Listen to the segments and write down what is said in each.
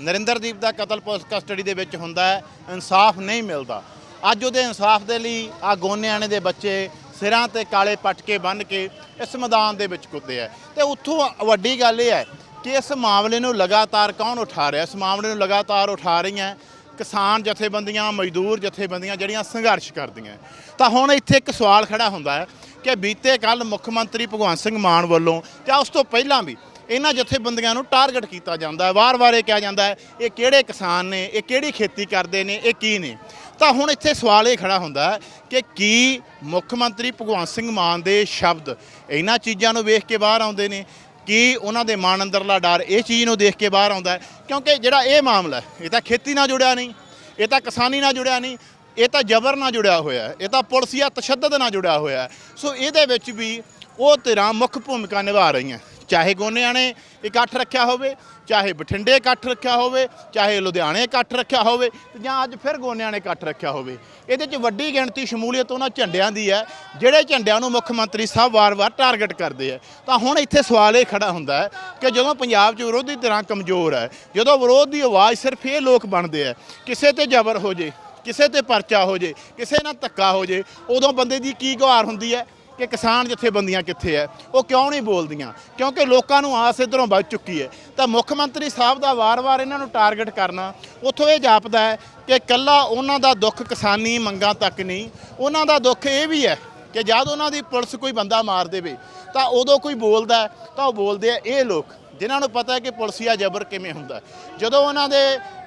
ਨਰਿੰਦਰਦੀਪ ਦਾ ਕਤਲ police custody ਦੇ ਵਿੱਚ ਹੁੰਦਾ ਹੈ, ਇਨਸਾਫ ਨਹੀਂ ਮਿਲਦਾ। ਅੱਜ ਉਹਦੇ ਇਨਸਾਫ ਦੇ ਲਈ ਆ ਗੋਨਿਆਣੇ ਦੇ ਬੱਚੇ ਸਿਰਾਂ ਤੇ ਕਾਲੇ ਪਟਕੇ ਬੰਨ੍ਹ ਕੇ ਇਸ ਮੈਦਾਨ ਦੇ ਵਿੱਚ ਕੁੱਦੇ ਆ। ਤੇ ਉੱਥੋਂ ਵੱਡੀ ਗੱਲ ਇਹ ਹੈ ਕਿ ਇਸ ਮਾਮਲੇ ਨੂੰ ਲਗਾਤਾਰ ਕੌਣ ਉਠਾ ਰਿਹਾ? ਇਸ ਮਾਮਲੇ ਨੂੰ ਲਗਾਤਾਰ ਉਠਾ ਰਹੀਆਂ ਕਿਸਾਨ ਜਥੇਬੰਦੀਆਂ, ਮਜ਼ਦੂਰ ਜਥੇਬੰਦੀਆਂ ਜਿਹੜੀਆਂ ਸੰਘਰਸ਼ ਕਰਦੀਆਂ। ਤਾਂ ਹੁਣ ਇੱਥੇ ਇੱਕ ਸਵਾਲ ਖੜਾ ਹੁੰਦਾ ਹੈ ਕਿ ਬੀਤੇ ਕੱਲ ਮੁੱਖ ਮੰਤਰੀ ਭਗਵੰਤ ਸਿੰਘ ਮਾਨ ਵੱਲੋਂ ਜਾਂ ਉਸ ਤੋਂ ਪਹਿਲਾਂ ਵੀ ਇਹਨਾਂ ਜਥੇਬੰਦੀਆਂ ਨੂੰ ਟਾਰਗੇਟ ਕੀਤਾ ਜਾਂਦਾ ਹੈ। ਵਾਰ-ਵਾਰ ਇਹ ਕਿਹਾ ਜਾਂਦਾ ਹੈ, ਇਹ ਕਿਹੜੇ ਕਿਸਾਨ ਨੇ, ਇਹ ਕਿਹੜੀ ਖੇਤੀ ਕਰਦੇ ਨੇ, ਇਹ ਕੀ ਨੇ? ਤਾਂ ਹੁਣ ਇੱਥੇ ਸਵਾਲ ਇਹ ਖੜਾ ਹੁੰਦਾ ਹੈ ਕਿ ਕੀ ਮੁੱਖ ਮੰਤਰੀ ਭਗਵੰਤ ਸਿੰਘ ਮਾਨ ਦੇ ਸ਼ਬਦ ਇਹਨਾਂ ਚੀਜ਼ਾਂ ਨੂੰ ਵੇਖ ਕੇ ਬਾਹਰ ਆਉਂਦੇ ਨੇ? ਕੀ ਉਹਨਾਂ ਦੇ ਮਨ ਅੰਦਰਲਾ ਡਰ ਇਹ ਚੀਜ਼ ਨੂੰ ਦੇਖ ਕੇ ਬਾਹਰ ਆਉਂਦਾ ਕਿਉਂਕਿ ਜਿਹੜਾ ਇਹ ਮਾਮਲਾ ਇਹ ਤਾਂ ਖੇਤੀ ਨਾਲ ਜੁੜਿਆ ਨਹੀਂ, ਇਹ ਤਾਂ ਕਿਸਾਨੀ ਨਾਲ ਜੁੜਿਆ ਨਹੀਂ, ਇਹ ਤਾਂ ਜ਼ਬਰ ਨਾਲ ਜੁੜਿਆ ਹੋਇਆ ਇਹ ਤਾਂ ਪੁਲਸੀਆ ਤਸ਼ੱਦਦ ਨਾਲ ਜੁੜਿਆ ਹੋਇਆ ਸੋ ਇਹਦੇ ਵਿੱਚ ਵੀ ਉਹ ਧਿਰਾਂ ਮੁੱਖ ਭੂਮਿਕਾ ਨਿਭਾ ਰਹੀਆਂ। ਚਾਹੇ ਗੋਨਿਆਂ ਨੇ ਇਕੱਠ ਰੱਖਿਆ ਹੋਵੇ, ਚਾਹੇ ਬਠਿੰਡੇ ਇਕੱਠ ਰੱਖਿਆ ਹੋਵੇ, ਚਾਹੇ ਲੁਧਿਆਣੇ ਇਕੱਠ ਰੱਖਿਆ ਹੋਵੇ ਤੇ ਜਾਂ ਅੱਜ ਫਿਰ ਗੋਨਿਆਂ ਨੇ ਇਕੱਠ ਰੱਖਿਆ ਹੋਵੇ। ਇਹਦੇ 'ਚ ਵੱਡੀ ਗਿਣਤੀ ਸ਼ਮੂਲੀਅਤ ਉਹਨਾਂ ਝੰਡਿਆਂ ਦੀ ਹੈ, ਜਿਹੜੇ ਝੰਡਿਆਂ ਨੂੰ ਮੁੱਖ ਮੰਤਰੀ ਸਾਹਿਬ ਵਾਰ-ਵਾਰ ਟਾਰਗੇਟ ਕਰਦੇ ਆ ਤਾਂ ਹੁਣ ਇੱਥੇ ਸਵਾਲ ਇਹ ਖੜਾ ਹੁੰਦਾ ਹੈ ਕਿ ਜਦੋਂ ਪੰਜਾਬ 'ਚ ਵਿਰੋਧੀ ਧਿਰਾਂ ਕਮਜ਼ੋਰ ਹੈ, ਜਦੋਂ ਵਿਰੋਧ ਦੀ ਆਵਾਜ਼ ਸਿਰਫ ਇਹ ਲੋਕ ਬਣਦੇ ਆ ਕਿਸੇ ਤੇ ਜ਼ਬਰ ਹੋ ਜੇ, ਕਿਸੇ ਤੇ ਪਰਚਾ ਹੋ ਜੇ, ਕਿਸੇ ਨਾਲ ਧੱਕਾ ਹੋ ਜੇ, ਉਦੋਂ ਬੰਦੇ ਦੀ ਕੀ ਗੁਹਾਰ ਹੁੰਦੀ ਹੈ? ਕਿ ਕਿਸਾਨ ਜਥੇਬੰਦੀਆਂ ਕਿੱਥੇ ਐ? ਉਹ ਕਿਉਂ ਨਹੀਂ ਬੋਲਦੀਆਂ? ਕਿਉਂਕਿ ਲੋਕਾਂ ਨੂੰ ਆਸ ਇਧਰੋਂ ਵੱਜ ਚੁੱਕੀ ਹੈ ਤਾਂ ਮੁੱਖ ਮੰਤਰੀ ਸਾਹਿਬ ਦਾ ਵਾਰ-ਵਾਰ ਇਹਨਾਂ ਨੂੰ ਟਾਰਗੇਟ ਕਰਨਾ, ਉੱਥੋਂ ਇਹ ਜਾਪਦਾ ਹੈ ਕਿ ਕੱਲਾ ਉਹਨਾਂ ਦਾ ਦੁੱਖ ਕਿਸਾਨੀ ਮੰਗਾਂ ਤੱਕ ਨਹੀਂ, ਉਹਨਾਂ ਦਾ ਦੁੱਖ ਇਹ ਵੀ ਹੈ ਕਿ ਜਦ ਉਹਨਾਂ ਦੀ ਪੁਲਿਸ ਕੋਈ ਬੰਦਾ ਮਾਰ ਦੇਵੇ, ਤਾਂ ਉਦੋਂ ਕੋਈ ਬੋਲਦਾ ਤਾਂ ਉਹ ਬੋਲਦੇ ਆ ਇਹ ਲੋਕ, ਜਿਨ੍ਹਾਂ ਨੂੰ ਪਤਾ ਹੈ ਕਿ ਪੁਲਸੀਆ ਜ਼ਬਰ ਕਿਵੇਂ ਹੁੰਦਾ ਜਦੋਂ ਉਹਨਾਂ ਦੇ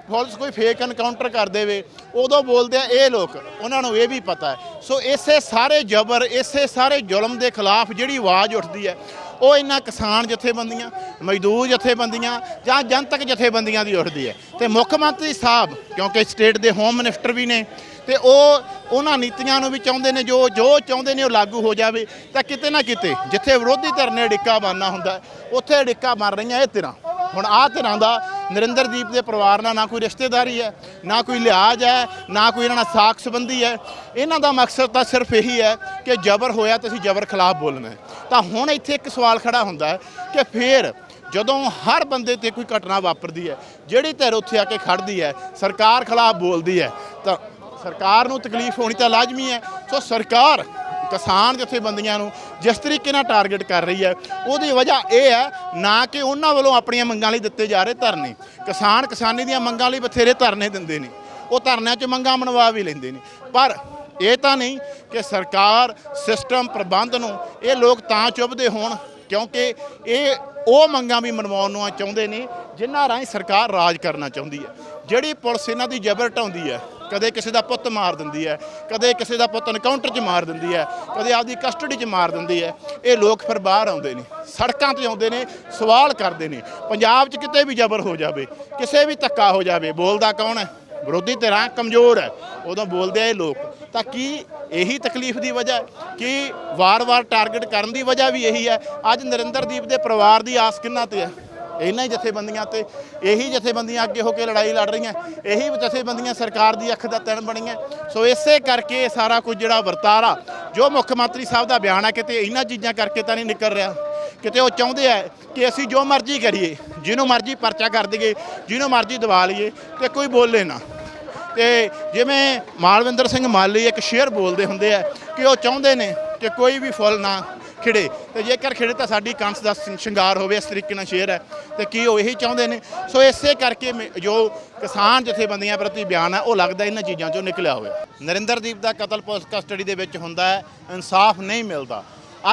ਪੁਲਿਸ ਕੋਈ ਫੇਕ ਐਨਕਾਊਂਟਰ ਕਰ ਦੇਵੇ, ਉਦੋਂ ਬੋਲਦੇ ਆ ਇਹ ਲੋਕ, ਉਹਨਾਂ ਨੂੰ ਇਹ ਵੀ ਪਤਾ ਹੈ। ਸੋ ਇਸੇ ਸਾਰੇ ਜ਼ਬਰ, ਇਸੇ ਸਾਰੇ ਜ਼ੁਲਮ ਦੇ ਖਿਲਾਫ ਜਿਹੜੀ ਆਵਾਜ਼ ਉੱਠਦੀ ਹੈ, ਉਹ ਇਹਨਾਂ ਕਿਸਾਨ ਜਥੇਬੰਦੀਆਂ, ਮਜ਼ਦੂਰ ਜਥੇਬੰਦੀਆਂ ਜਾਂ ਜਨਤਕ ਜਥੇਬੰਦੀਆਂ ਦੀ ਉੱਠਦੀ ਹੈ। ਤੇ ਮੁੱਖ ਮੰਤਰੀ ਸਾਹਿਬ, ਕਿਉਂਕਿ ਸਟੇਟ ਦੇ ਹੋਮ ਮਿਨਿਸਟਰ ਵੀ ਨੇ, ਤੇ ਉਹ ਉਹਨਾਂ ਨੀਤੀਆਂ ਨੂੰ ਵੀ ਚਾਹੁੰਦੇ ਨੇ, ਜੋ ਜੋ ਚਾਹੁੰਦੇ ਨੇ ਉਹ ਲਾਗੂ ਹੋ ਜਾਵੇ, ਤਾਂ ਕਿਤੇ ਨਾ ਕਿਤੇ ਜਿੱਥੇ ਵਿਰੋਧੀ ਧਿਰ ਨੇ ਡਿੱਕਾ ਬਣਨਾ ਹੁੰਦਾ, ਉੱਥੇ ਡਿੱਕਾ ਬਣ ਰਹੀਆਂ ਇਹ ਧਿਰਾਂ। ਹੁਣ ਆਹ ਧਿਰਾਂ ਦਾ ਨਰਿੰਦਰਦੀਪ ਦੇ ਪਰਿਵਾਰ ਨਾਲ ਨਾ ਕੋਈ ਰਿਸ਼ਤੇਦਾਰੀ ਹੈ, ਨਾ ਕੋਈ ਲਿਹਾਜ਼ ਹੈ, ਨਾ ਕੋਈ ਇਹਨਾਂ ਨਾਲ ਸਾਖ ਸੰਬੰਧੀ ਹੈ। ਇਹਨਾਂ ਦਾ ਮਕਸਦ ਤਾਂ ਸਿਰਫ ਇਹੀ ਹੈ ਕਿ ਜ਼ਬਰ ਹੋਇਆ ਤੇ ਅਸੀਂ ਜ਼ਬਰ ਖਿਲਾਫ ਬੋਲਣਾ ਹੈ। ਤਾਂ ਹੁਣ ਇੱਥੇ ਇੱਕ ਸਵਾਲ ਖੜਾ ਹੁੰਦਾ ਹੈ ਕਿ ਫੇਰ ਜਦੋਂ ਹਰ ਬੰਦੇ ਤੇ ਕੋਈ ਘਟਨਾ ਵਾਪਰਦੀ ਹੈ, ਜਿਹੜੀ ਧਿਰ ਉੱਥੇ ਆ ਕੇ ਖੜਦੀ ਹੈ, ਸਰਕਾਰ ਖਿਲਾਫ ਬੋਲਦੀ ਹੈ, ਤਾਂ ਸਰਕਾਰ ਨੂੰ ਤਕਲੀਫ ਹੋਣੀ ਤਾਂ ਲਾਜ਼ਮੀ ਹੈ। ਸੋ ਸਰਕਾਰ ਕਿਸਾਨ ਜਥੇਬੰਦੀਆਂ ਨੂੰ ਜਿਸ ਤਰੀਕੇ ਨਾਲ ਟਾਰਗੇਟ ਕਰ ਰਹੀ ਹੈ, ਉਹਦੀ ਵਜ੍ਹਾ ਇਹ ਹੈ ਨਾ ਕਿ ਉਹਨਾਂ ਵੱਲੋਂ ਆਪਣੀਆਂ ਮੰਗਾਂ ਲਈ ਦਿੱਤੇ ਜਾ ਰਹੇ ਧਰਨੇ। ਕਿਸਾਨ ਕਿਸਾਨੀ ਦੀਆਂ ਮੰਗਾਂ ਲਈ ਬਥੇਰੇ ਧਰਨੇ ਦਿੰਦੇ ਨੇ। ਉਹ ਧਰਨਿਆਂ 'ਚ ਮੰਗਾਂ ਮਨਵਾ ਵੀ ਲੈਂਦੇ ਨੇ। ਪਰ ਇਹ ਤਾਂ ਨਹੀਂ ਕਿ ਸਰਕਾਰ ਸਿਸਟਮ ਪ੍ਰਬੰਧ ਨੂੰ ਇਹ ਲੋਕ ਤਾਂ ਚੁੱਭਦੇ ਹੋਣ, ਕਿਉਂਕਿ ਇਹ ਉਹ ਮੰਗਾਂ ਵੀ ਮਨਵਾਉਣ ਨੂੰ ਚਾਹੁੰਦੇ ਨੇ, ਜਿਨ੍ਹਾਂ ਰਾਹੀਂ ਸਰਕਾਰ ਰਾਜ ਕਰਨਾ ਚਾਹੁੰਦੀ ਹੈ। ਜਿਹੜੀ ਪੁਲਿਸ ਇਹਨਾਂ ਦੀ ਜ਼ਬਰ ਢਾਉਂਦੀ ਹੈ ਕਦੇ ਕਿਸੇ ਦਾ ਪੁੱਤ ਮਾਰ ਦਿੰਦੀ ਹੈ, ਕਦੇ ਕਿਸੇ ਦਾ ਪੁੱਤ ਐਨਕਾਊਂਟਰ 'ਚ ਮਾਰ ਦਿੰਦੀ ਹੈ, ਕਦੇ ਆਪਦੀ ਕਸਟਡੀ 'ਚ ਮਾਰ ਦਿੰਦੀ ਹੈ। ਇਹ ਲੋਕ ਫਿਰ ਬਾਹਰ ਆਉਂਦੇ ਨੇ, ਸੜਕਾਂ ਤੇ ਆਉਂਦੇ ਨੇ, ਸਵਾਲ ਕਰਦੇ ਨੇ। ਪੰਜਾਬ 'ਚ ਕਿਤੇ ਵੀ ਜ਼ਬਰ ਹੋ ਜਾਵੇ, ਕਿਸੇ ਵੀ ਧੱਕਾ ਹੋ ਜਾਵੇ, ਬੋਲਦਾ ਕੌਣ ਹੈ? ਵਿਰੋਧੀ ਧਿਰਾਂ ਕਮਜ਼ੋਰ ਹੈ, ਉਦੋਂ ਬੋਲਦੇ ਆ ਇਹ ਲੋਕ। ਤਾਂ ਕੀ ਇਹੀ ਤਕਲੀਫ ਦੀ ਵਜ੍ਹਾ ਹੈ? ਕਿ ਵਾਰ-ਵਾਰ ਟਾਰਗੇਟ ਕਰਨ ਦੀ ਵਜ੍ਹਾ ਵੀ ਇਹੀ ਹੈ? ਅੱਜ ਨਰਿੰਦਰਦੀਪ ਦੇ ਪਰਿਵਾਰ ਦੀ ਆਸ ਕਿੰਨਾ ਤੇ ਹੈ? ਇਹਨਾਂ ਹੀ ਜਥੇਬੰਦੀਆਂ ਤੇ, ਇਹੀ ਜਥੇਬੰਦੀਆਂ ਅੱਗੇ ਹੋ ਕੇ ਲੜਾਈ ਲੜ ਰਹੀਆਂ, ਇਹੀ ਜਥੇਬੰਦੀਆਂ ਸਰਕਾਰ ਦੀ ਅੱਖ ਦਾ ਤਿਣ ਬਣੀਆਂ। ਸੋ ਇਸੇ ਕਰਕੇ ਇਹ ਸਾਰਾ ਕੁਝ ਜਿਹੜਾ ਵਰਤਾਰਾ ਜੋ ਮੁੱਖ ਮੰਤਰੀ ਸਾਹਿਬ ਦਾ ਬਿਆਨ ਆ ਕਿਤੇ ਇਹਨਾਂ ਚੀਜ਼ਾਂ ਕਰਕੇ ਤਾਂ ਨਹੀਂ ਨਿਕਲ ਰਿਹਾ ਕਿਤੇ ਉਹ ਚਾਹੁੰਦੇ ਆ ਕਿ ਅਸੀਂ ਜੋ ਮਰਜ਼ੀ ਕਰੀਏ, ਜਿਹਨੂੰ ਮਰਜ਼ੀ ਪਰਚਾ ਕਰ ਦਈਏ, ਜਿਹਨੂੰ ਮਰਜ਼ੀ ਦਵਾ ਲਈਏ, ਤੇ ਕੋਈ ਬੋਲੇ ਨਾ। ਤੇ ਜਿਵੇਂ ਮਾਲਵਿੰਦਰ ਸਿੰਘ ਮਾਲੀ ਇੱਕ ਸ਼ੇਰ ਬੋਲਦੇ ਹੁੰਦੇ ਆ ਕਿ ਉਹ ਚਾਹੁੰਦੇ ਨੇ ਕਿ ਕੋਈ ਵੀ ਫੁੱਲ ਨਾ ਖਿੜੇ। ਤੇ ਜੇਕਰ ਖਿੜੇ ਤਾਂ ਸਾਡੀ ਕੰਸ ਦਾ ਸ਼ਿੰਗਾਰ ਹੋਵੇ, ਇਸ ਤਰੀਕੇ ਨਾਲ ਸ਼ੇਰ ਹੈ। ਤੇ ਕੀ ਉਹ ਇਹੀ ਚਾਹੁੰਦੇ ਨੇ? ਸੋ ਇਸੇ ਕਰਕੇ ਮੇ- ਜੋ ਕਿਸਾਨ ਜਥੇਬੰਦੀਆਂ ਪ੍ਰਤੀ ਬਿਆਨ ਹੈ, ਉਹ ਲੱਗਦਾ ਇਹਨਾਂ ਚੀਜ਼ਾਂ ਚੋਂ ਨਿਕਲਿਆ ਹੋਵੇ ਨਰਿੰਦਰਦੀਪ ਦਾ ਕਤਲ ਪੁਲਿਸ ਕਸਟਡੀ ਦੇ ਵਿੱਚ ਹੁੰਦਾ ਹੈ, ਇਨਸਾਫ ਨਹੀਂ ਮਿਲਦਾ।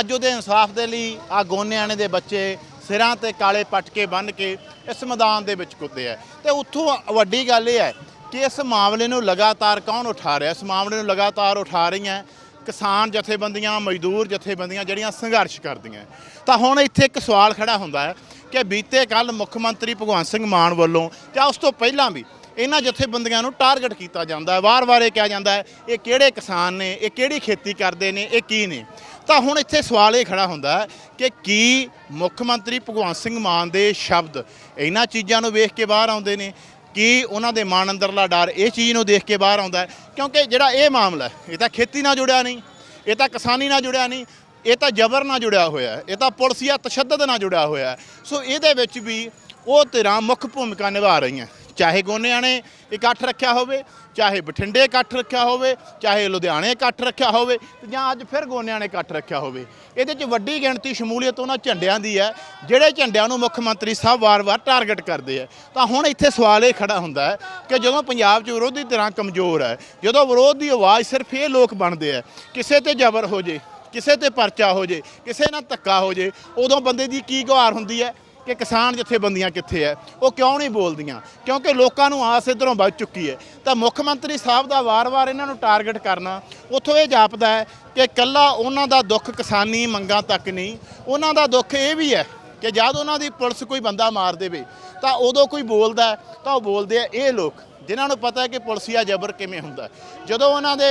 ਅੱਜ ਉਹਦੇ ਇਨਸਾਫ ਦੇ ਲਈ ਆ ਗੋਨਿਆਣੇ ਦੇ ਬੱਚੇ ਸਿਰਾਂ ਤੇ ਕਾਲੇ ਪਟਕੇ ਬੰਨ੍ਹ ਕੇ ਇਸ ਮੈਦਾਨ ਦੇ ਵਿੱਚ ਕੁੱਦੇ ਆ। ਤੇ ਉੱਥੋਂ ਵੱਡੀ ਗੱਲ ਇਹ ਹੈ ਕਿ ਇਸ ਮਾਮਲੇ ਨੂੰ ਲਗਾਤਾਰ ਕੌਣ ਉਠਾ ਰਿਹਾ? ਇਸ ਮਾਮਲੇ ਨੂੰ ਲਗਾਤਾਰ ਉਠਾ ਰਹੀਆਂ ਕਿਸਾਨ ਜਥੇਬੰਦੀਆਂ, ਮਜ਼ਦੂਰ ਜਥੇਬੰਦੀਆਂ ਜਿਹੜੀਆਂ ਸੰਘਰਸ਼ ਕਰਦੀਆਂ। ਤਾਂ ਹੁਣ ਇੱਥੇ ਇੱਕ ਸਵਾਲ ਖੜਾ ਹੁੰਦਾ ਹੈ ਕਿ ਬੀਤੇ ਕੱਲ ਮੁੱਖ ਮੰਤਰੀ ਭਗਵੰਤ ਸਿੰਘ ਮਾਨ ਵੱਲੋਂ ਜਾਂ ਉਸ ਤੋਂ ਪਹਿਲਾਂ ਵੀ ਇਹਨਾਂ ਜਥੇਬੰਦੀਆਂ ਨੂੰ ਟਾਰਗੇਟ ਕੀਤਾ ਜਾਂਦਾ ਹੈ। ਵਾਰ-ਵਾਰ ਇਹ ਕਿਹਾ ਜਾਂਦਾ ਹੈ, ਇਹ ਕਿਹੜੇ ਕਿਸਾਨ ਨੇ, ਇਹ ਕਿਹੜੀ ਖੇਤੀ ਕਰਦੇ ਨੇ, ਇਹ ਕੀ ਨੇ? ਤਾਂ ਹੁਣ ਇੱਥੇ ਸਵਾਲ ਇਹ ਖੜਾ ਹੁੰਦਾ ਹੈ ਕਿ ਕੀ ਮੁੱਖ ਮੰਤਰੀ ਭਗਵੰਤ ਸਿੰਘ ਮਾਨ ਦੇ ਸ਼ਬਦ ਇਹਨਾਂ ਚੀਜ਼ਾਂ ਨੂੰ ਵੇਖ ਕੇ ਬਾਹਰ ਆਉਂਦੇ ਨੇ? ਕਿ ਉਹਨਾਂ ਦੇ ਮਨ ਅੰਦਰਲਾ ਡਰ ਇਹ ਚੀਜ਼ ਨੂੰ ਦੇਖ ਕੇ ਬਾਹਰ ਆਉਂਦਾ ਕਿਉਂਕਿ ਜਿਹੜਾ ਇਹ ਮਾਮਲਾ ਇਹ ਤਾਂ ਖੇਤੀ ਨਾਲ ਜੁੜਿਆ ਨਹੀਂ, ਇਹ ਤਾਂ ਕਿਸਾਨੀ ਨਾਲ ਜੁੜਿਆ ਨਹੀਂ, ਇਹ ਤਾਂ ਜ਼ਬਰ ਨਾਲ ਜੁੜਿਆ ਹੋਇਆ ਇਹ ਤਾਂ ਪੁਲਸੀਆ ਤਸ਼ੱਦਦ ਨਾਲ ਜੁੜਿਆ ਹੋਇਆ ਸੋ ਇਹਦੇ ਵਿੱਚ ਵੀ ਉਹ ਧਿਰਾਂ ਮੁੱਖ ਭੂਮਿਕਾ ਨਿਭਾ ਰਹੀਆਂ ਚਾਹੇ ਗੋਨਿਆਂ ਨੇ ਇਕੱਠ ਰੱਖਿਆ ਹੋਵੇ, ਚਾਹੇ ਬਠਿੰਡੇ ਇਕੱਠ ਰੱਖਿਆ ਹੋਵੇ, ਚਾਹੇ ਲੁਧਿਆਣੇ ਇਕੱਠ ਰੱਖਿਆ ਹੋਵੇ ਜਾਂ ਅੱਜ ਫਿਰ ਗੋਨਿਆਂ ਨੇ ਇਕੱਠ ਰੱਖਿਆ ਹੋਵੇ। ਇਹਦੇ 'ਚ ਵੱਡੀ ਗਿਣਤੀ ਸ਼ਮੂਲੀਅਤ ਉਹਨਾਂ ਝੰਡਿਆਂ ਦੀ ਹੈ, ਜਿਹੜੇ ਝੰਡਿਆਂ ਨੂੰ ਮੁੱਖ ਮੰਤਰੀ ਸਾਹਿਬ ਵਾਰ-ਵਾਰ ਟਾਰਗੇਟ ਕਰਦੇ ਆ ਤਾਂ ਹੁਣ ਇੱਥੇ ਸਵਾਲ ਇਹ ਖੜਾ ਹੁੰਦਾ ਹੈ ਕਿ ਜਦੋਂ ਪੰਜਾਬ 'ਚ ਵਿਰੋਧੀ ਧਿਰਾਂ ਕਮਜ਼ੋਰ ਹੈ, ਜਦੋਂ ਵਿਰੋਧ ਦੀ ਆਵਾਜ਼ ਸਿਰਫ ਇਹ ਲੋਕ ਬਣਦੇ ਆ ਕਿਸੇ ਤੇ ਜ਼ਬਰ ਹੋ ਜੇ, ਕਿਸੇ ਤੇ ਪਰਚਾ ਹੋ ਜੇ, ਕਿਸੇ ਨਾਲ ਧੱਕਾ ਹੋ ਜੇ, ਉਦੋਂ ਬੰਦੇ ਦੀ ਕੀ ਗੁਹਾਰ ਹੁੰਦੀ ਹੈ? ਕਿ ਕਿਸਾਨ ਜਥੇਬੰਦੀਆਂ ਕਿੱਥੇ ਐ? ਉਹ ਕਿਉਂ ਨਹੀਂ ਬੋਲਦੀਆਂ? ਕਿਉਂਕਿ ਲੋਕਾਂ ਨੂੰ ਆਸ ਇਧਰੋਂ ਵੱਜ ਚੁੱਕੀ ਹੈ ਤਾਂ ਮੁੱਖ ਮੰਤਰੀ ਸਾਹਿਬ ਦਾ ਵਾਰ-ਵਾਰ ਇਹਨਾਂ ਨੂੰ ਟਾਰਗੇਟ ਕਰਨਾ, ਉੱਥੋਂ ਇਹ ਜਾਪਦਾ ਹੈ ਕਿ ਕੱਲਾ ਉਹਨਾਂ ਦਾ ਦੁੱਖ ਕਿਸਾਨੀ ਮੰਗਾਂ ਤੱਕ ਨਹੀਂ, ਉਹਨਾਂ ਦਾ ਦੁੱਖ ਇਹ ਵੀ ਹੈ ਕਿ ਜਦ ਉਹਨਾਂ ਦੀ ਪੁਲਿਸ ਕੋਈ ਬੰਦਾ ਮਾਰ ਦੇਵੇ, ਤਾਂ ਉਦੋਂ ਕੋਈ ਬੋਲਦਾ ਤਾਂ ਉਹ ਬੋਲਦੇ ਆ ਇਹ ਲੋਕ, ਜਿਨ੍ਹਾਂ ਨੂੰ ਪਤਾ ਹੈ ਕਿ ਪੁਲਸੀਆ ਜ਼ਬਰ ਕਿਵੇਂ ਹੁੰਦਾ ਜਦੋਂ ਉਹਨਾਂ ਦੇ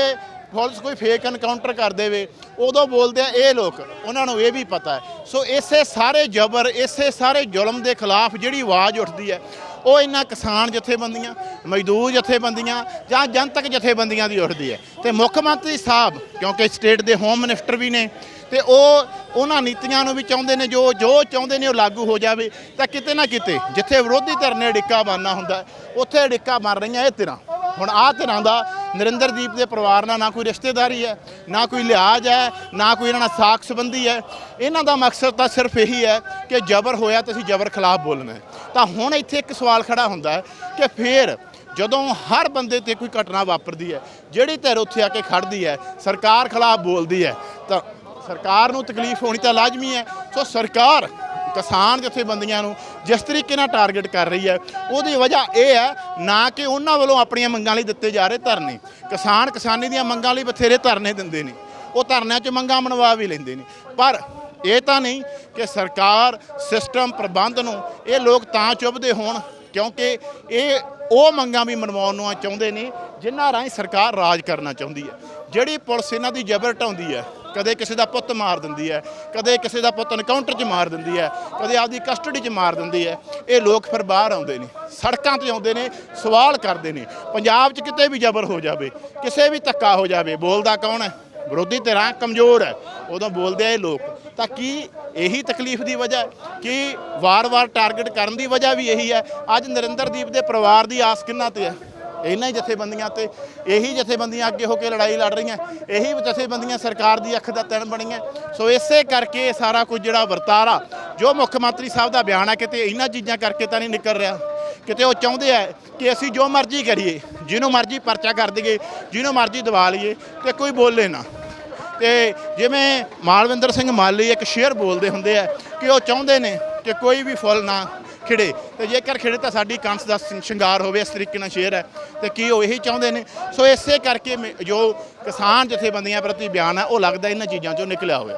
ਪੁਲਿਸ ਕੋਈ ਫੇਕ ਐਨਕਾਊਂਟਰ ਕਰ ਦੇਵੇ, ਉਦੋਂ ਬੋਲਦੇ ਆ ਇਹ ਲੋਕ, ਉਹਨਾਂ ਨੂੰ ਇਹ ਵੀ ਪਤਾ ਹੈ। ਸੋ ਇਸੇ ਸਾਰੇ ਜ਼ਬਰ, ਇਸੇ ਸਾਰੇ ਜ਼ੁਲਮ ਦੇ ਖਿਲਾਫ ਜਿਹੜੀ ਆਵਾਜ਼ ਉੱਠਦੀ ਹੈ, ਉਹ ਇਹਨਾਂ ਕਿਸਾਨ ਜਥੇਬੰਦੀਆਂ, ਮਜ਼ਦੂਰ ਜਥੇਬੰਦੀਆਂ ਜਾਂ ਜਨਤਕ ਜਥੇਬੰਦੀਆਂ ਦੀ ਉੱਠਦੀ ਹੈ। ਤੇ ਮੁੱਖ ਮੰਤਰੀ ਸਾਹਿਬ, ਕਿਉਂਕਿ ਸਟੇਟ ਦੇ ਹੋਮ ਮਿਨਿਸਟਰ ਵੀ ਨੇ, ਤੇ ਉਹ ਉਹਨਾਂ ਨੀਤੀਆਂ ਨੂੰ ਵੀ ਚਾਹੁੰਦੇ ਨੇ, ਜੋ ਜੋ ਚਾਹੁੰਦੇ ਨੇ ਉਹ ਲਾਗੂ ਹੋ ਜਾਵੇ, ਤਾਂ ਕਿਤੇ ਨਾ ਕਿਤੇ ਜਿੱਥੇ ਵਿਰੋਧੀ ਧਿਰ ਨੇ ਡਿੱਕਾ ਬਣਨਾ ਹੁੰਦਾ, ਉੱਥੇ ਡਿੱਕਾ ਬਣ ਰਹੀਆਂ ਇਹ ਧਿਰਾਂ। ਹੁਣ ਆਹ ਧਿਰਾਂ ਦਾ ਨਰਿੰਦਰਦੀਪ ਦੇ ਪਰਿਵਾਰ ਨਾਲ ਨਾ ਕੋਈ ਰਿਸ਼ਤੇਦਾਰੀ ਹੈ, ਨਾ ਕੋਈ ਲਿਹਾਜ਼ ਹੈ, ਨਾ ਕੋਈ ਇਹਨਾਂ ਨਾਲ ਸਾਖ ਸੰਬੰਧੀ ਹੈ। ਇਹਨਾਂ ਦਾ ਮਕਸਦ ਤਾਂ ਸਿਰਫ ਇਹੀ ਹੈ ਕਿ ਜ਼ਬਰ ਹੋਇਆ ਤੇ ਅਸੀਂ ਜ਼ਬਰ ਖਿਲਾਫ ਬੋਲਣਾ ਤਾਂ ਹੁਣ ਇੱਥੇ ਇੱਕ ਸਵਾਲ ਖੜਾ ਹੁੰਦਾ ਹੈ ਕਿ ਫੇਰ ਜਦੋਂ ਹਰ ਬੰਦੇ ਤੇ ਕੋਈ ਘਟਨਾ ਵਾਪਰਦੀ ਹੈ, ਜਿਹੜੀ ਧਿਰ ਉੱਥੇ ਆ ਕੇ ਖੜਦੀ ਹੈ, ਸਰਕਾਰ ਖਿਲਾਫ ਬੋਲਦੀ ਹੈ, ਤਾਂ ਸਰਕਾਰ ਨੂੰ ਤਕਲੀਫ ਹੋਣੀ ਤਾਂ ਲਾਜ਼ਮੀ ਹੈ। ਸੋ ਸਰਕਾਰ ਕਿਸਾਨ ਜਥੇਬੰਦੀਆਂ ਨੂੰ ਜਿਸ ਤਰੀਕੇ ਨਾਲ ਟਾਰਗੇਟ ਕਰ ਰਹੀ ਹੈ, ਉਹਦੀ ਵਜ੍ਹਾ ਇਹ ਹੈ ਨਾ ਕਿ ਉਹਨਾਂ ਵੱਲੋਂ ਆਪਣੀਆਂ ਮੰਗਾਂ ਲਈ ਦਿੱਤੇ ਜਾ ਰਹੇ ਧਰਨੇ। ਕਿਸਾਨ ਕਿਸਾਨੀ ਦੀਆਂ ਮੰਗਾਂ ਲਈ ਬਥੇਰੇ ਧਰਨੇ ਦਿੰਦੇ ਨੇ। ਉਹ ਧਰਨਿਆਂ 'ਚ ਮੰਗਾਂ ਮਨਵਾ ਵੀ ਲੈਂਦੇ ਨੇ। ਪਰ ਇਹ ਤਾਂ ਨਹੀਂ ਕਿ ਸਰਕਾਰ ਸਿਸਟਮ ਪ੍ਰਬੰਧ ਨੂੰ ਇਹ ਲੋਕ ਤਾਂ ਚੁੱਭਦੇ ਹੋਣ, ਕਿਉਂਕਿ ਇਹ ਉਹ ਮੰਗਾਂ ਵੀ ਮਨਵਾਉਣ ਨੂੰ ਚਾਹੁੰਦੇ ਨੇ, ਜਿਨ੍ਹਾਂ ਰਾਹੀਂ ਸਰਕਾਰ ਰਾਜ ਕਰਨਾ ਚਾਹੁੰਦੀ ਹੈ। ਜਿਹੜੀ ਪੁਲਿਸ ਇਹਨਾਂ ਦੀ ਜ਼ਬਰ ਢਾਉਂਦੀ ਹੈ ਕਦੇ ਕਿਸੇ ਦਾ ਪੁੱਤ ਮਾਰ ਦਿੰਦੀ ਹੈ, ਕਦੇ ਕਿਸੇ ਦਾ ਪੁੱਤ ਐਨਕਾਊਂਟਰ 'ਚ ਮਾਰ ਦਿੰਦੀ ਹੈ, ਕਦੇ ਆਪਦੀ ਕਸਟਡੀ 'ਚ ਮਾਰ ਦਿੰਦੀ ਹੈ। ਇਹ ਲੋਕ ਫਿਰ ਬਾਹਰ ਆਉਂਦੇ ਨੇ, ਸੜਕਾਂ ਤੇ ਆਉਂਦੇ ਨੇ, ਸਵਾਲ ਕਰਦੇ ਨੇ, ਪੰਜਾਬ 'ਚ ਕਿਤੇ ਵੀ ਜ਼ਬਰ ਹੋ ਜਾਵੇ, ਕਿਸੇ ਵੀ ਧੱਕਾ ਹੋ ਜਾਵੇ, ਬੋਲਦਾ ਕੌਣ ਹੈ? ਵਿਰੋਧੀ ਧਿਰਾਂ ਕਮਜ਼ੋਰ ਹੈ, ਉਦੋਂ ਬੋਲਦੇ ਆ ਇਹ ਲੋਕ। ਤਾਂ ਕੀ ਇਹੀ ਤਕਲੀਫ ਦੀ ਵਜ੍ਹਾ ਹੈ? ਕਿ ਵਾਰ-ਵਾਰ ਟਾਰਗੇਟ ਕਰਨ ਦੀ ਵਜ੍ਹਾ ਵੀ ਇਹੀ ਹੈ? ਅੱਜ ਨਰਿੰਦਰਦੀਪ ਦੇ ਪਰਿਵਾਰ ਦੀ ਆਸ ਕਿੰਨਾ ਤੇ ਹੈ? ਇਹਨਾਂ ਹੀ ਜਥੇਬੰਦੀਆਂ ਤੇ ਇਹੀ ਜਥੇਬੰਦੀਆਂ ਅੱਗੇ ਹੋ ਕੇ ਲੜਾਈ ਲੜ ਰਹੀਆਂ। ਇਹੀ ਜਥੇਬੰਦੀਆਂ ਸਰਕਾਰ ਦੀ ਅੱਖ ਦਾ ਤਿਣ ਬਣੀਆਂ। ਸੋ ਇਸੇ ਕਰਕੇ ਸਾਰਾ ਕੁਝ ਜਿਹੜਾ ਵਰਤਾਰਾ ਜੋ ਮੁੱਖ ਮੰਤਰੀ ਸਾਹਿਬ ਦਾ ਬਿਆਨ ਆ ਕਿਤੇ ਇਹਨਾਂ ਚੀਜ਼ਾਂ ਕਰਕੇ ਤਾਂ ਨਹੀਂ ਨਿਕਲ ਰਿਹਾ। ਕਿਤੇ ਉਹ ਚਾਹੁੰਦੇ ਆ ਕਿ ਅਸੀਂ ਜੋ ਮਰਜ਼ੀ ਕਰੀਏ, ਜਿਹਨੂੰ ਮਰਜ਼ੀ ਪਰਚਾ ਕਰ ਦਈਏ, ਜਿਹਨੂੰ ਮਰਜ਼ੀ ਦਵਾ ਲਈਏ, ਤੇ ਕੋਈ ਬੋਲੇ ਨਾ। ਤੇ ਜਿਵੇਂ ਮਾਲਵਿੰਦਰ ਸਿੰਘ ਮਾਲੀ ਇੱਕ ਸ਼ੇਅਰ ਬੋਲਦੇ ਹੁੰਦੇ ਆ ਕਿ ਉਹ ਚਾਹੁੰਦੇ ਨੇ ਕਿ ਕੋਈ ਵੀ ਫੁੱਲ ਨਾ ਖਿੜੇ। ਤੇ ਜੇਕਰ ਖਿੜੇ ਤਾਂ ਸਾਡੀ ਕੰਸ ਦਾ ਸ਼ਿੰਗਾਰ ਹੋਵੇ, ਇਸ ਤਰੀਕੇ ਨਾਲ ਸ਼ੇਅਰ ਹੈ। ਤੇ ਕੀ ਉਹ ਇਹੀ ਚਾਹੁੰਦੇ ਨੇ? ਸੋ ਇਸੇ ਕਰਕੇ ਮੇ- ਜੋ ਕਿਸਾਨ ਜਥੇਬੰਦੀਆਂ ਪ੍ਰਤੀ ਬਿਆਨ ਹੈ, ਉਹ ਲੱਗਦਾ ਇਹਨਾਂ ਚੀਜ਼ਾਂ ਚੋਂ ਨਿਕਲਿਆ ਹੋਵੇ